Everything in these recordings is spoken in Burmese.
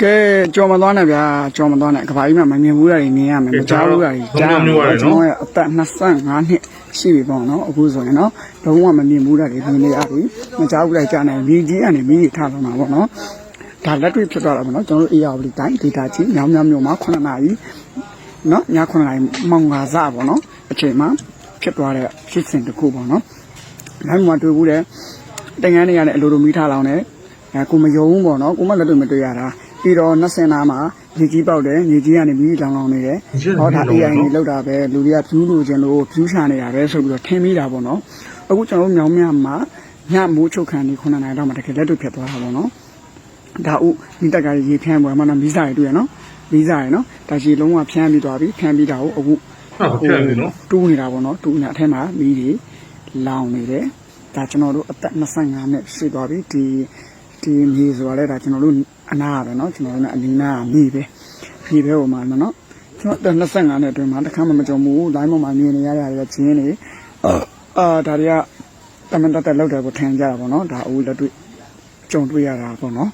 ကဲကြော်မသွားနဲ့ဗျာကြော်မသွားနဲ့ကဘာကြီးမှမမြင်ဘူးတာတွေမြင်ရမယ်မကြားဘူးတာတွေကြားရမယ်ကျွန်တော်ရဲ့အသက်25နှစ်ရှိပြီပေါ့နော်အခုဆိုရင်နော်လုံးဝမမြင်ဘူးတာတွေမြင်နေရပြီမကြားဘူးတာကြားနေမိကြီးကနေမိကြီးထားလာမှာပေါ့နော်ဒါလက်တွေ့ဖြစ်သွားတာပေါ့နော်ကျွန်တော်တို့အေးရဝတီတိုင်းဒေတာချင်းညောင်ညောင်မြို့မှာ9နာရီနော်ည9နာရီမောင်ငါစပေါ့နော်အချိန်မှာဖြစ်သွားတဲ့ဖြစ်စဉ်တစ်ခုပေါ့နော်လမ်းမှာတွေ့ဘူးတဲ့တင်ငန်းတွေကနေအလိုလိုမိထားလောင်တယ်အဲကိုမယုံဘူးပေါ့နော်ကိုမလက်တွေ့မတွေ့ရတာ ပြီးတော့20နာမှာမြေကြီးပေါက်တယ်မြေကြီးကနေမိလောင်လောင်နေတယ်ဟောဒါ AI နေလောက်တာပဲလူတွေကဖြူးလို့ခြင်းလို့ဖြူးရှာနေတာပဲဆိုပြီးတော့ထင်မိတာပေါ့နော်အခုကျွန်တော်တို့မြောင်မြမှာညမိုးချုပ်ခံနေ9နာရီတော့မှတကယ်လက်တွေ့ဖြစ်သွားတာပေါ့နော်ဒါဥမိတက်ကရေဖြန်းပေါ်မှာနော်မီးစာရတွေ့ရနော်မီးစာရနော်ဒါကြီးလုံးဝဖြန်းပြီးသွားပြီဖြန်းပြီးတာကိုအခုဟုတ်ဖြတ်ပြီနော်တူးနေတာပေါ့နော်တူးနေအထက်မှာမီးတွေလောင်နေတယ်ဒါကျွန်တော်တို့အသက်25နှစ်ရှိသွားပြီဒီ ဒီမီးဆိုတာလဲဒါကျွန်တော်တို့အနာပဲเนาะကျွန်တော်တို့ကအလင်းနာမီးပဲမီးပဲဟိုမှာเนาะကျွန်တော်အသက်25နှစ်အတွင်းမှာတစ်ခါမှမကြုံဘူးလိုင်းပေါ်မှာမြင်နေရတဲ့ရချင်းတွေအာဒါတွေကတမန်တက်တက်လောက်တယ်ကိုထင်ကြတာပေါ့เนาะဒါအူလက်တွေ့ကြုံတွေ့ရတာပေါ့เนาะ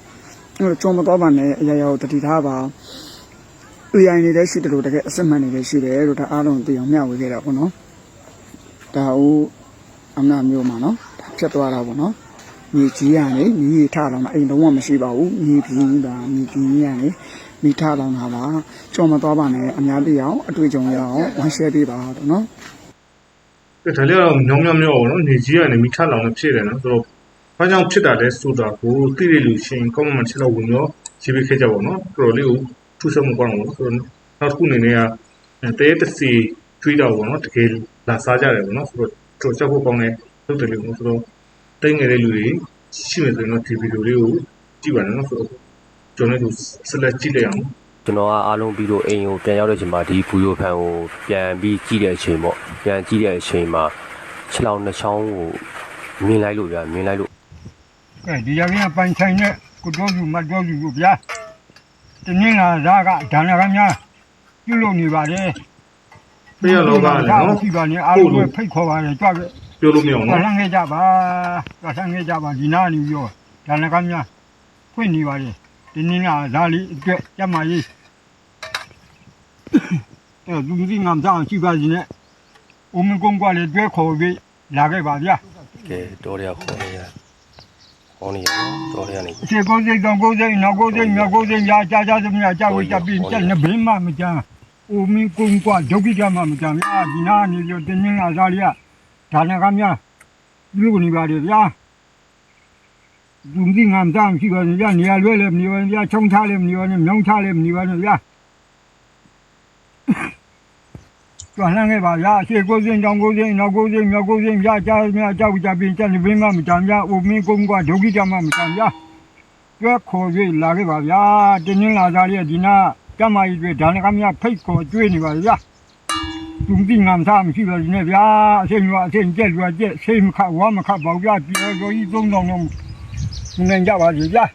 အဲ့တော့ကြုံမတော့ပါနဲ့အရာရာကိုတတိထားပါ AI နေတဲ့ရှိတယ်လို့တကယ်အစစ်မှန်နေတယ်ရှိတယ်လို့ဒါအားလုံးသိအောင်မျှဝေခဲ့တာပေါ့နော်ဒါဦးအမနာမျိုးမှာနော်ဒါဖြတ်သွားတာပေါ့နော် မြေကြီးကနေမြေကြီးထလောင်တာအိမ်လုံးဝမရှိပါဘူးမြေပြင်းတာမြေပြင်းကနေမိထလောင်တာပါကြော်မသွားပါနဲ့အများသိအောင်အတွေ့အကြုံရအောင်ဝမ်းရှယ်ပေးပါတော့နော်ဒါလေးကတော့ညောင်းညောင်းမြောက်နော်နေကြီးကနေမိထလောင်နေဖြစ်တယ်နော်ဆိုတော့ဘာကြောင့်ဖြစ်တာလဲဆိုတာကိုသိရလို့ရှိရင်ကောင်းမှချက်တော့ဝင်ရောရေးပေးခဲ့ကြပါတော့နော်တော်တော်လေးကိုထူးဆန်းမှုကောင်းတော့ဆိုတော့နောက်တစ်ခုအနေနဲ့ကတဲတစီကျွေးတော့ပေါ့နော်တကယ်လာစားကြတယ်ပေါ့နော်ဆိုတော့တော်ချက်ဖို့ကောင်းတဲ့လုပ်တယ်လို့ဆိုတော့ တိတ်ငယ်တဲ့လူတွေရှိမယ်ဆိုရင်တော့ဒီဗီဒီယိုလေးကိုကြည့်ပါနော်ဆိုတော့ကျွန်တော်တို့ဆက်လက်ကြည့်လိုက်အောင်ကျွန်တော်ကအားလုံးပြီးတော့အိမ်ကိုပြန်ရောက်တဲ့အချိန်မှာဒီဘူယိုဖန်ကိုပြန်ပြီးကြည့်တဲ့အချိန်ပေါ့ပြန်ကြည့်တဲ့အချိန်မှာခြေလောင်နှချောင်းကိုမြင်လိုက်လို့ဗျာမြင်လိုက်လို့ကဲဒီရကင်းပိုင်ဆိုင်နဲ့ကိုတော်စုမတော်စုကိုဗျာတနင်္လာသားကဒါနကများပြုလုပ်နေပါတယ်ပေးရလောကလည်းနော်ရှိပါနေအားလုံးပဲဖိတ်ခေါ်ပါတယ်ကြွကြွ ပြောလို့မရအောင်ကနော်လန့်ခဲ့ကြပါကလန့်ခဲ့ကြပါဒီနာနေပြီးတော့ဒါနကများဖွင့်နေပါတယ်တနင်္လာသားလေးအတွက်ကျမကြီးအဲလူကြီးငမ်ဆောင်ရှိပါစီနဲ့ဦးမကုန်းကလည်းတွဲခေါ်ပြီးလာခဲ့ပါဗျာကဲတော်ရခေါ်နေရခေါ်နေရတော်ရနေခြေကိုယ်စိတ်တောင်ကိုယ်စိတ်နောက်ကိုယ်စိတ်မြောက်ကိုယ်စိတ်ရာကြာကြာသမျှကြာဝေးကြပြီးတက်နေဘင်းမှမကြမ်းဦးမင်းကုန်းကဒုက္ခိတမှမကြမ်းဗျာဒီနာနေပြီးတင်းင်းလာစားလေးက ဒါနကများပြုလို့နေပါလေဗျာလူကြီးငမ်သားရှိပါနေဗျာနေရာလွဲလည်းမနေပါနဲ့ဗျာချုံထားလည်းမနေပါနဲ့မြောင်းထားလည်းမနေပါနဲ့ဗျာကျွမ်းလန်းခဲ့ပါဗျာခြေကိုယ်စိတ်တောင်ကိုယ်စိတ်နောက်ကိုယ်စိတ်မြောက်ကိုယ်စိတ်ကြာကြာသမျှကြာဝေးကြပြီးတက်နေဘင်းမှမကြမ်းဗျာဦးမင်းကုန်းကဒုက္ခိတမှမကြမ်းဗျာကျွဲခေါ်၍လာခဲ့ပါဗျာတင်းင်းလာသားလေးကဒီနာကျမကြီးတွေဒါနကမြဖိတ်ခေါ်ကျွေးနေပါဗျာ သူတိငမ်သားမရှိပါဘူးနဲ့ဗျာအချိန်ကအချိန်ကျက်လွယ်ကျက်စိတ်မခဝါမခပေါ့ဗျာပြောတော်ကြီးသုံးတောင်လုံးနေကြပါစီဗျာ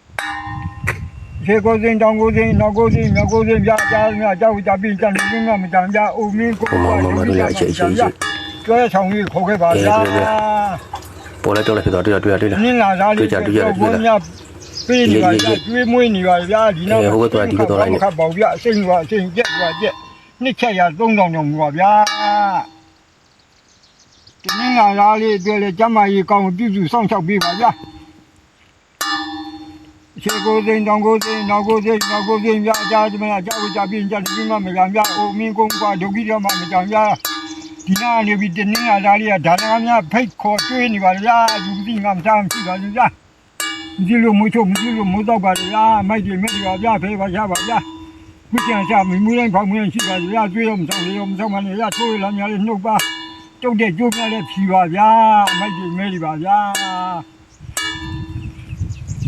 ခြေကိုယ်စင်တောင်ကိုယ်စင်နောက်ကိုယ်စင်မြောက်ကိုယ်စင်ဗျာကြားမြကြောက်ကြပြီးကြံနေငါမတန်ဗျာအုံမင်းကိုဟိုမှာမမတို့ရအချိန်ချင်းချင်းကျွဲဆောင်ကြီးခေါ်ခဲ့ပါဗျာပေါ်လိုက်တော့လိုက်ဖြစ်တော့တွေ့ရတွေ့ရတွေ့ရနင်းလာသားလေးတွေ့ကြတွေ့ရတွေ့ရမြပေးနေပါဗျာကျွေးမွေးနေပါဗျာဒီနောက်အေးဟိုဘက်သွားဒီဘက်သွားလိုက်နေခါပေါ့ဗျာအစိမ့်ကအစိမ့်ကျက်သွားကျက် နှစ်ချက်ရ3000တောင်မပါဗျာဒီနင်းလာသားလေးအတွက်လေကျမကြီးကောင်းပြုစုစောင့်ရှောက်ပေးပါဗျာခြေကိုယ်စိန်တောင်ကိုယ်စိန်နောက်ကိုယ်စိန်နောက်ကိုယ်စိန်ဗျာအကြမ်းမလားကြောက်ကြပြင်းကြတယ်မှမကြမ်းဗျာအိုမင်းကုန်းကဒုက္ခိတမမကြမ်းဗျာဒီနာနေပြီးတင်းင်းလာသားလေးကဒါနကများဖိတ်ခေါ်ကျွေးနေပါဗျာလူကြီးငါမစားမရှိပါဘူးဗျာဒီလိုမိုးချုပ်ဒီလိုမိုးတော့ပါလားမိုက်တယ်မြက်တယ်ပါဗျာဖေးပါရပါဗျာ ခုကျန်စားမီမူတိုင်းဖောက်မင်းရှိပါဗျာတွေ့တော့မဆောင်လေရောမဆောင်မနေရထိုးရလာများလေးနှုတ်ပါတုတ်တဲ့ကြိုးများလေးဖြီပါဗျာမိုက်တယ်မဲတယ်ပါဗျာ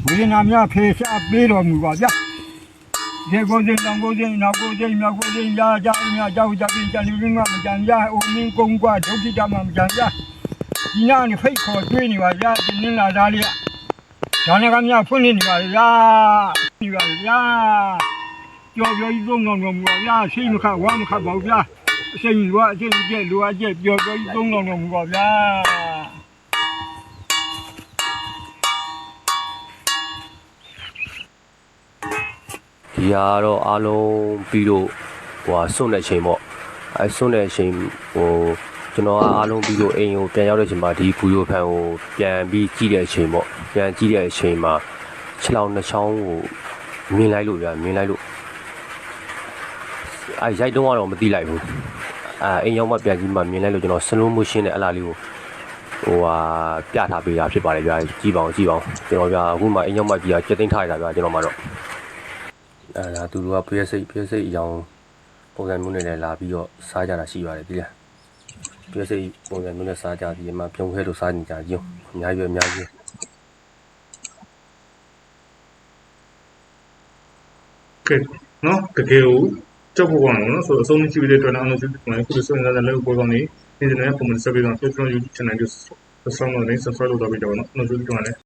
ဝိညာဉ်များဖေးစားပေးတော်မူပါဗျာဒီကိုယ်စင်တောင်ကိုယ်စင်နောက်ကိုယ်စင်မြောက်ကိုယ်စင်ရာကြအများကြောက်ကြပြီးကြံနေမှမကြံရအိုမင်းကုန်းကဒုက္ခိတမှမကြံရဒီနာနေဖိတ်ခေါ်တွေးနေပါဗျာဒီနင်းလာသားလေးကဒါနဲ့ကမြဖွင့်နေနေပါလေဗျာနေပါလေဗျာ ကြော်ကြော်ကြီးသုံးတော်တော်မူပါဗျာရှိမခဝါမခပါဘူးဗျာအစိမ်လူကအစိမ်ကျက်လူအကျက်ကြော်ကြော်ကြီးသုံးတော်တော်မူပါဗျာကဒီဟာကတော့အားလုံးပြီးတော့ဟိုဟာစွန့်တဲ့အချိန်ပေါ့အဲစွန့်တဲ့အချိန်ဟိုကျွန်တော်ကအားလုံးပြီးတော့အိမ်ကိုပြန်ရောက်တဲ့အချိန်မှာဒီဘူယိုဖန်ကိုပြန်ပြီးကြည့်တဲ့အချိန်ပေါ့ပြန်ကြည့်တဲ့အချိန်မှာခြေလောင်နှချောင်းကိုမြင်လိုက်လို့ဗျာမြင်လိုက်လို့ အဲရိုက်တော့ကတော့မသိလိုက်ဘူးအဲအိမ်ရောက်မှပြန်ကြည့်မှမြင်လိုက်လို့ကျွန်တော် slow motion နဲ့အလားလေးကိုဟိုဟာပြထားပေးတာဖြစ်ပါတယ်ဗျာကြည့်ပါအောင်ကြည့်ပါအောင်ကျွန်တော်ဗျာအခုမှအိမ်ရောက်မှကြည့်တာကြက်သိမ်းထားရတာဗျာကျွန်တော်မှတော့အဲဒါသူတို့ကဖျက်စိတ်ဖျက်စိတ်အကြောင်းပုံစံမျိုးနဲ့လည်းလာပြီးတော့စားကြတာရှိပါတယ်ဒီလားဖျက်စိတ်ပုံစံမျိုးနဲ့စားကြပြီးမှပြုံးခဲလို့စားနေကြကြည့်အများကြီးပဲအများကြီးကဲနော်တကယ်ကို ကြောက်ဖို့ကောင်းတယ်နော်ဆိုတော့အဆုံးကြည့်ပြီးတဲ့အတွက်နောက်နောက်ကြည့်ပြန်ခုလိုဆိုရင်လည်းလည်းပေါ်ကောင်းနေနေနေပုံမှန်ဆက်ပြီးတော့ကျွန်တော် YouTube channel ကို subscribe လုပ်နေ subscribe လုပ်တော့ပြီးတော့နော်နောက်ကြည့်ပြန်လည်း